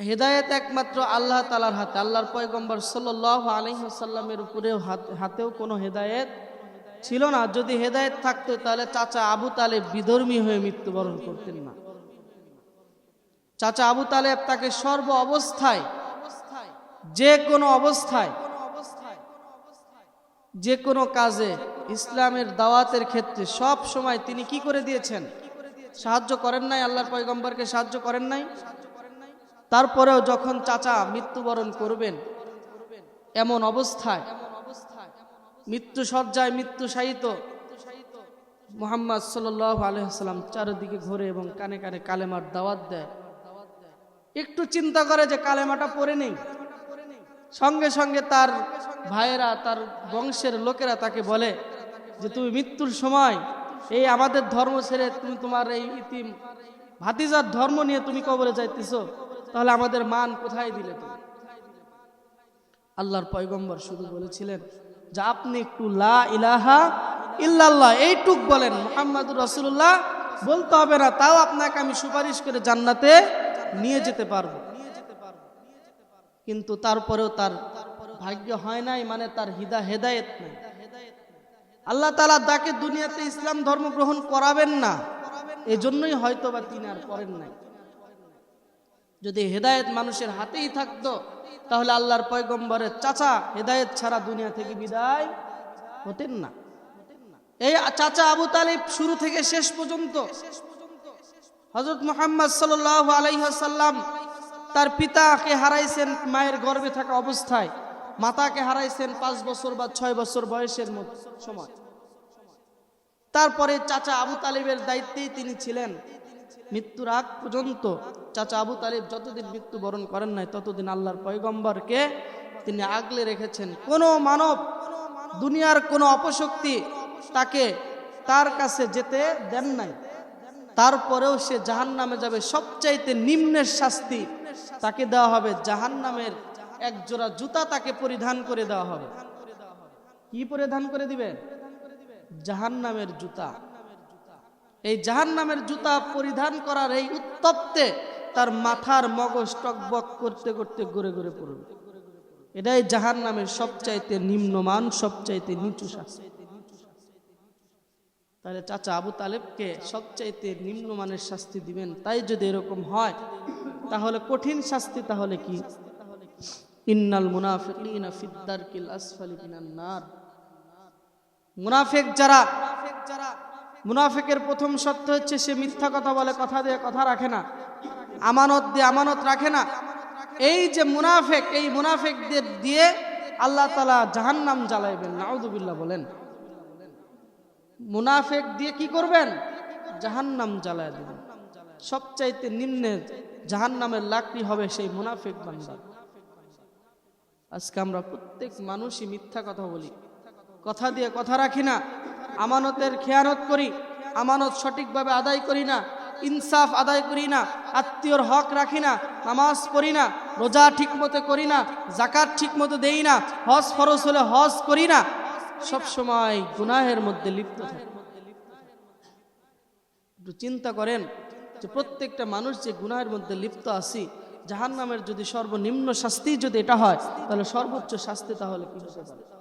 হেদায়েত একমাত্র আল্লাহ তালার হাতে, আল্লাহর পয়গম্বর সাল্লাহ আলহিহাসাল্লামের উপরেও হাত- হাতেও কোনো হেদায়েত ছিল না। যদি হেদায়েত থাকতো, তাহলে চাচা আবু তালেব বিধর্মী হয়ে মৃত্যুবরণ করতেন না। চাচা আবু তালেব তাকে সর্ব অবস্থায়, যে কোনো অবস্থায়, যে কোনো কাজে ইসলামের দাওয়াতের ক্ষেত্রে সব সময় তিনি কি করে দিয়েছেন? সাহায্য করেন নাই? আল্লাহর পয়গম্বরকে সাহায্য করেন নাই? তারপরেও যখন চাচা মৃত্যুবরণ করবেন, এমন অবস্থায়, মৃত্যু সজ্জায় মৃত্যু সাহিত মোহাম্মদ সাল আলহাম চারিদিকে ঘুরে এবং কানে কানে কালেমার দাওয়াত দেয়। একটু চিন্তা করে যে কালেমাটা পড়ে নেই। সঙ্গে সঙ্গে তার ভাইয়েরা, তার বংশের লোকেরা তাকে বলে যে, তুমি মৃত্যুর সময় এই আমাদের ধর্ম ছেড়ে তুমি তোমার এই ইতিম ভাতিজার ধর্ম নিয়ে তুমি কবরে যাইতেছ। তাহলে আমাদের মান কোথায় দিলে তুমি? আল্লাহর পয়গম্বর শুধু বলেছিলেন যে আপনি একটু লা ইলাহা ইল্লাল্লাহ, এইটুক বলেন, মোহাম্মদুর রসুল্লাহ বলতে হবে না, তাও আপনাকে আমি সুপারিশ করে জান্নাতে নিয়ে যেতে পারব। কিন্তু তারপরেও তার ভাগ্য হয় নাই মানে তার হিদা হেদায়েত নাই। আল্লাহ তালা তাকে দুনিয়াতে ইসলাম ধর্ম গ্রহণ করাবেন না, এজন্যই হয়তো বা তিনি আর করেন নাই। যদি হেদায়েত মানুষের হাতেই থাকতো, তাহলে আল্লাহর পয়গম্বরের চাচা হেদায়েত ছাড়া দুনিয়া থেকে বিদায় হতেন না। এই চাচা আবু তালিব শুরু থেকে শেষ পর্যন্ত হজরত মোহাম্মদ সাল আলাইসাল্লাম তার পিতাকে হারাইছেন মায়ের গর্ভে থাকা অবস্থায়, মাতাকে হারাইছেন পাঁচ বছর বা ছয় বছর বয়সের সময়। তারপরে চাচা আবু তালিবের দায়িত্বেই তিনি ছিলেন মৃত্যুর আগ পর্যন্ত চাচা আবু তালিব যতদিন মৃত্যুবরণ করেন নাই, ততদিন আল্লাহর পয়গম্বরকে তিনি আগলে রেখেছেন। কোনো মানব দুনিয়ার কোনো অপশক্তি তাকে তার কাছে যেতে দেন নাই। তারপরেও সে জাহান নামে যাবে। সবচাইতে নিম্নের শাস্তি তাকে দেওয়া হবে। জাহান নামের এক জোড়া জুতা তাকে পরিধান করে দেওয়া হবে। কি পরিধান করে দিবে? জাহান নামের জুতা। এই জাহান নামের জুতা পরিধান করার এই উত্তপ্তে তার মাথার মগজ টকবক করতে করতে ঘুরে ঘুরে পড়বে। এটাই জাহান নামের সবচাইতে নিম্নমান, সবচাইতে নিচু শাস্তি। তাহলে চাচা আবু তালেবকে সবচাইতে নিম্নমানের শাস্তি দিবেন, তাই যদি এরকম হয়, তাহলে কঠিন শাস্তি তাহলে কি? ইন্নাল নার। মুনাফিক যারা মুনাফিকের প্রথম সত্য হচ্ছে সে মিথ্যা কথা বলে, কথা দিয়ে কথা রাখে না। আমানত দিয়ে আমানত রাখে না। এই যে মুনাফেক, এই মুনাফেকদের দিয়ে আল্লাহ তালা জাহান্নাম জ্বালাইবেন নাউদুবিল্লাহ বলেন। মুনাফেক দিয়ে কি করবেন? জাহান্নাম জ্বালায় দেবেন। সবচাইতে নিম্নে জাহান্নামের লাকড়ি হবে সেই মুনাফেক বান্দা। আজকে আমরা প্রত্যেক মানুষই মিথ্যা কথা বলি, কথা দিয়ে কথা রাখি না। আমানতের খেয়ানত করি, আমানত সঠিকভাবে আদায় করি না, ইনসাফ আদায় করি না, আত্মীয়র হক রাখি না, নামাজ পড়ি না, রোজা ঠিক মতো করি না জাকাত ঠিক মতো দেই না, হজ ফরজ হলে হজ করি না, সব সময় গুনাহের মধ্যে লিপ্ত একটু চিন্তা করেন যে প্রত্যেকটা মানুষ যে গুনাহের মধ্যে লিপ্ত আছি জাহান নামের যদি সর্বনিম্ন শাস্তি যদি এটা হয়, তাহলে সর্বোচ্চ শাস্তি তাহলে কি হতে পারে